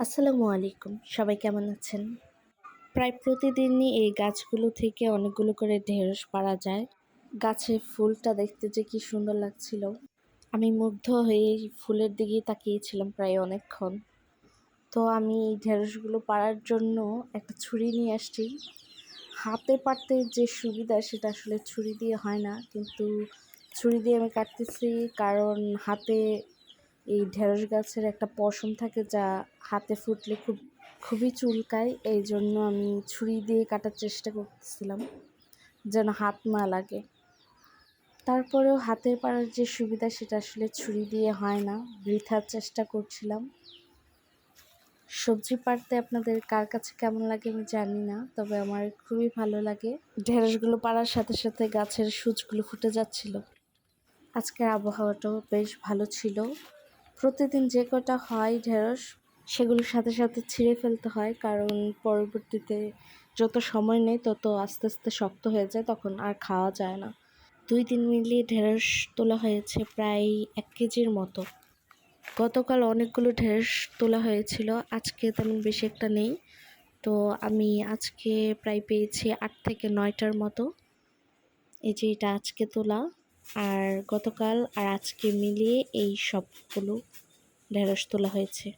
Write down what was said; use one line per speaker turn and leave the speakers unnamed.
আসসালামু আলাইকুম। সবাই কেমন আছেন? প্রায় প্রতিদিনই এই গাছগুলো থেকে অনেকগুলো করে ঢেঁড়স পাড়া যায়। গাছের ফুলটা দেখতে যে কি সুন্দর লাগছিল। আমি মুগ্ধ হয়ে ফুলের দিকেই তাকিয়েছিলাম প্রায় অনেকক্ষণ। তো আমি এই ঢেঁড়সগুলো পাড়ার জন্য একটা ছুরি নিয়ে আসছি। হাতে পাড়তে যে সুবিধা সেটা আসলে ছুরি দিয়ে হয় না। কিন্তু ছুরি দিয়ে আমি কাটতেছি কারণ হাতে এই ঢেঁড়স গাছের একটা পশম থাকে যা হাতে ফুটলে খুব, খুবই চুলকায়। এই জন্য আমি ছুরি দিয়ে কাটার চেষ্টা করতেছিলাম, যেন হাত না লাগে। তারপরেও হাতের পাড়ার যে সুবিধা, সেটা আসলে ছুরি দিয়ে হয় না। বৃথার চেষ্টা করছিলাম। সবজি পাড়তে আপনাদের কার কাছে কেমন লাগে আমি জানি না, তবে আমার খুবই ভালো লাগে। ঢেঁড়সগুলো পাড়ার সাথে সাথে গাছের সূচগুলো ফুটে যাচ্ছিল। আজকের আবহাওয়াটাও বেশ ভালো ছিল। প্রতিদিন যে কটা হয় ঢেঁড়স, সেগুলোর সাথে সাথে ছিঁড়ে ফেলতে হয়, কারণ পরবর্তীতে যত সময় নেই তত আস্তে আস্তে শক্ত হয়ে যায়, তখন আর খাওয়া যায় না। দুই দিন মিলিয়ে ঢেঁড়স তোলা হয়েছে প্রায় এক কেজির মতো। গতকাল অনেকগুলো ঢেঁড়স তোলা হয়েছিল, আজকে তেমন বেশি একটা নেই। তো আমি আজকে প্রায় পেয়েছি আট থেকে নয়টার মতো। এই যে এটা আজকে তোলা। আর গতকাল আর আজকে মিলিয়ে এই সবগুলো ঢেঁড়স তোলা হয়েছে।